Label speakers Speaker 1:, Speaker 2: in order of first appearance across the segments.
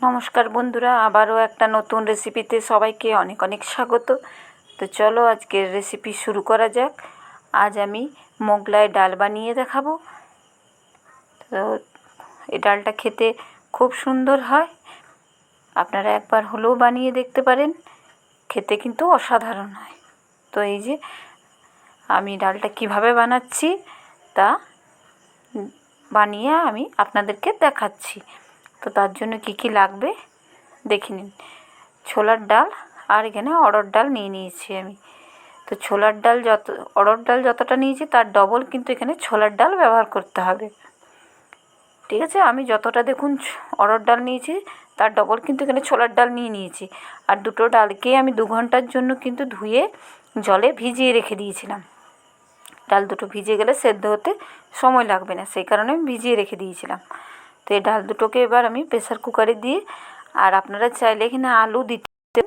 Speaker 1: নমস্কার বন্ধুরা, আবারও একটা নতুন রেসিপিতে সবাইকে অনেক অনেক স্বাগত। তো চলো আজকের রেসিপি শুরু করা যাক। আজ আমি মোগলাই ডাল বানিয়ে দেখাবো। তো এই ডালটা খেতে খুব সুন্দর হয়। আপনারা একবার হলেও বানিয়ে দেখতে পারেন। খেতে কিন্তু অসাধারণ হয়। তো এই যে আমি ডালটা কীভাবে বানাচ্ছি তা বানিয়ে আমি আপনাদেরকে দেখাচ্ছি। তো তার জন্য কী কী লাগবে? দেখে নিন। ছোলার ডাল আর এখানে অড়হর ডাল নিয়ে নিয়েছি আমি। তো ছোলার ডাল যত, অড়হর ডাল যতটা নিয়েছি তার ডবল কিন্তু এখানে ছোলার ডাল ব্যবহার করতে হবে। ঠিক আছে? আমি যতটা দেখুন অড়হর ডাল নিয়েছি, তার ডবল কিন্তু এখানে ছোলার ডাল নিয়ে নিয়েছি। আর দুটো ডালকে আমি দু ঘণ্টার জন্য কিন্তু ধুয়ে জলে ভিজিয়ে রেখে দিয়েছিলাম। ডাল দুটো ভিজে গেলে সেদ্ধ হতে সময় লাগবে না, সেই কারণে আমি ভিজিয়ে রেখে দিয়েছিলাম। তো এই ডাল দুটোকে এবার আমি প্রেসার কুকারে দিয়ে, আর আপনারা চাইলে এখানে আলু দিতে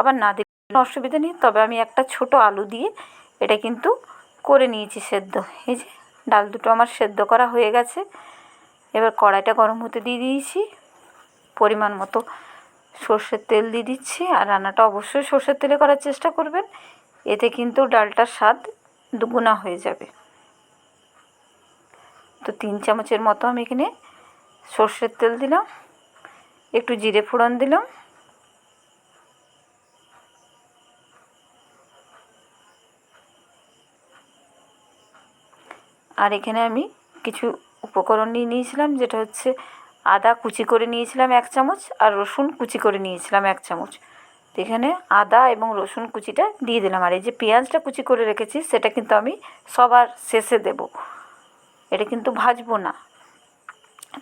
Speaker 1: আবার না দিলে অসুবিধা নেই। তবে আমি একটা ছোট আলু দিয়ে এটা কিন্তু করে নিয়েছি সেদ্ধ। এই যে ডাল দুটো আমার সেদ্ধ করা হয়ে গেছে। এবার কড়াইটা গরম হতে দিয়ে দিয়েছি। পরিমাণ মতো সর্ষের তেল দিয়ে দিচ্ছি, আর রান্নাটা অবশ্যই সর্ষের তেলে করার চেষ্টা করবেন। এতে কিন্তু ডালটার স্বাদ দুগুণা হয়ে যাবে। তো তিন চামচের মতো আমি এখানে সর্ষের তেল দিলাম, একটু জিরে ফোড়ন দিলাম। আর এখানে আমি কিছু উপকরণ নিয়ে নিয়েছিলাম, যেটা হচ্ছে আদা কুচি করে নিয়েছিলাম এক চামচ আর রসুন কুচি করে নিয়েছিলাম এক চামচ। তো এখানে আদা এবং রসুন কুচিটা দিয়ে দিলাম। আর এই যে পেঁয়াজটা কুচি করে রেখেছি, সেটা কিন্তু আমি সবার শেষে দেব। এটা কিন্তু ভাজবো না।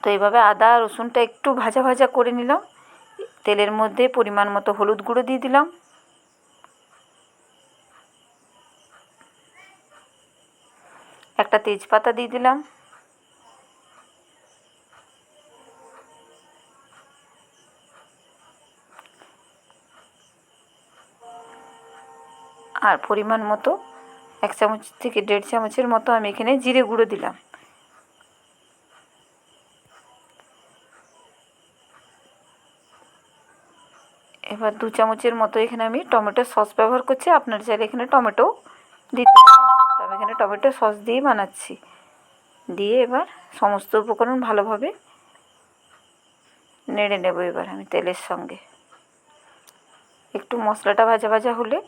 Speaker 1: তো এইভাবে আদা, রসুনটা একটু ভাজা ভাজা করে নিলাম। তেলের মধ্যে পরিমাণ মতো হলুদ গুঁড়ো দিয়ে দিলাম। একটা তেজপাতা দিয়ে দিলাম। আর পরিমাণ মতো এক চামচ থেকে দেড় চামচের মতো আমি এখানে জিরে গুঁড়ো দিলাম। এবার দু চামচের মতো এখানে আমি টমেটো সস ব্যবহার করছি। আপনার চাইলে এখানে টমেটো দিতে আমি এখানে টমেটো সস দিয়েই বানাচ্ছি। দিয়ে এবার সমস্ত উপকরণ ভালোভাবে নেড়ে নেব এবার আমি তেলের সঙ্গে। একটু মশলাটা ভাজা ভাজা হলে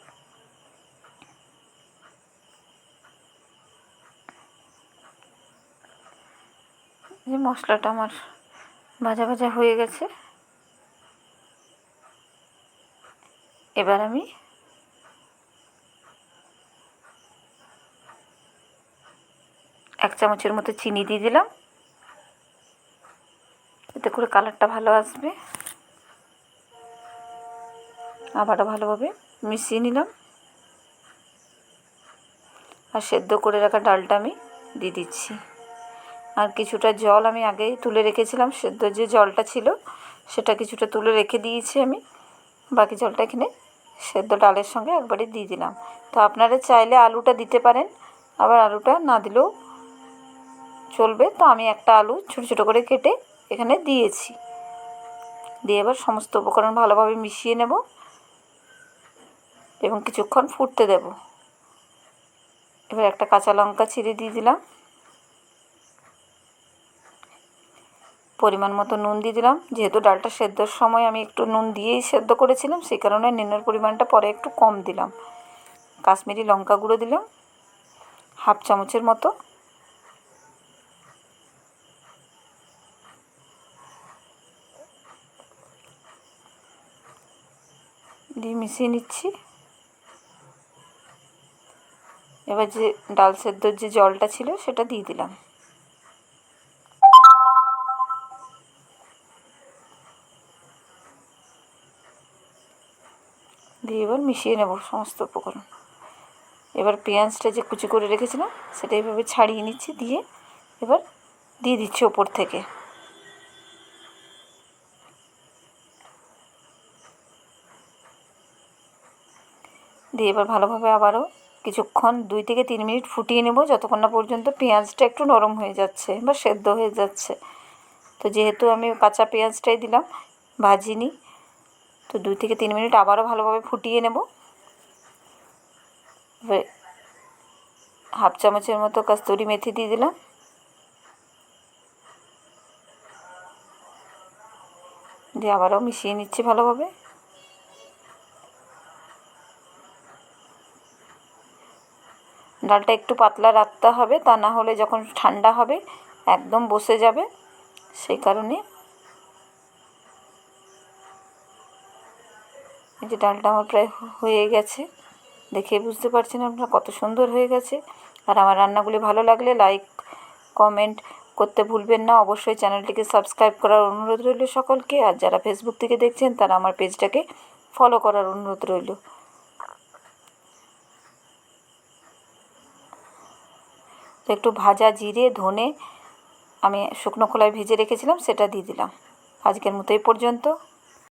Speaker 1: যে মশলাটা আমার ভাজা ভাজা হয়ে গেছে। এবার আমি এক চামচের মতো চিনি দিয়ে দিলাম। এতে করে কালারটা ভালো আসবে। আবারও ভালোভাবে মিশিয়ে নিলাম। আর সেদ্ধ করে রাখা ডালটা আমি দিয়ে দিচ্ছি। আর কিছুটা জল আমি আগেই তুলে রেখেছিলাম। সেদ্ধ যে জলটা ছিল, সেটা কিছুটা তুলে রেখে দিয়েছি আমি। বাকি জলটা এখানে সেদ্ধ ডালের সঙ্গে একবারে দিয়ে দিলাম। তো আপনারা চাইলে আলুটা দিতে পারেন, আবার আলুটা না দিলেও চলবে। তো আমি একটা আলু ছোটো ছোটো করে কেটে এখানে দিয়েছি। দিয়ে এবার সমস্ত উপকরণ ভালোভাবে মিশিয়ে নেব এবং কিছুক্ষণ ফুটতে দেব। এবার একটা কাঁচা লঙ্কা ছিঁড়ে দিয়ে দিলাম। পরিমাণ মতো নুন দিয়ে দিলাম। যেহেতু ডালটা সেদ্ধর সময় আমি একটু নুন দিয়েই সেদ্ধ করেছিলাম, সেই কারণে নুনের পরিমাণটা পরে একটু কম দিলাম। কাশ্মীরি লঙ্কা গুঁড়ো দিলাম, হাফ চামচের মতো। দিয়ে মিশিয়ে নিচ্ছি। এবার যে ডাল সেদ্ধর যে জলটা ছিল সেটা দিয়ে দিলাম। দিয়ে এবার মিশিয়ে নেব সমস্ত উপকরণ। এবার পেঁয়াজটা যে কুচি করে রেখেছিলাম, সেটা এইভাবে ছাড়িয়ে নিচ্ছি, দিয়ে এবার দিয়ে দিচ্ছি ওপর থেকে। দিয়ে এবার ভালোভাবে আবারও কিছুক্ষণ দুই থেকে তিন মিনিট ফুটিয়ে নেব, যতক্ষণ না পর্যন্ত পেঁয়াজটা একটু নরম হয়ে যাচ্ছে বা সেদ্ধ হয়ে যাচ্ছে। তো যেহেতু আমি কাঁচা পেঁয়াজটাই দিলাম ভাজিয়ে নিই তো দুই থেকে তিন মিনিট আবারও ভালোভাবে ফুটিয়ে নেব। হাফ চামচের মতো কস্তুরি মেথি দিয়ে দিলাম। দিয়ে আবারও মিশিয়ে নিচ্ছি ভালোভাবে। ডালটা একটু পাতলা রাখতে হবে, তা না হলে যখন ঠান্ডা হবে একদম বসে যাবে। সেই কারণে যে ডালটা আমার প্রায় হয়ে গেছে। দেখে বুঝতে পারছেন আপনারা কত সুন্দর হয়ে গেছে। আর আমার রান্নাগুলি ভালো লাগলে লাইক কমেন্ট করতে ভুলবেন না। অবশ্যই চ্যানেলটিকে সাবস্ক্রাইব করার অনুরোধ রইল সকলকে। আর যারা ফেসবুক থেকে দেখছেন, তারা আমার পেজটাকে ফলো করার অনুরোধ রইল। একটু ভাজা জিরে, ধনে আমি শুকনো খোলায় ভেজে রেখেছিলাম, সেটা দিয়ে দিলাম। আজকের মতো এই পর্যন্ত।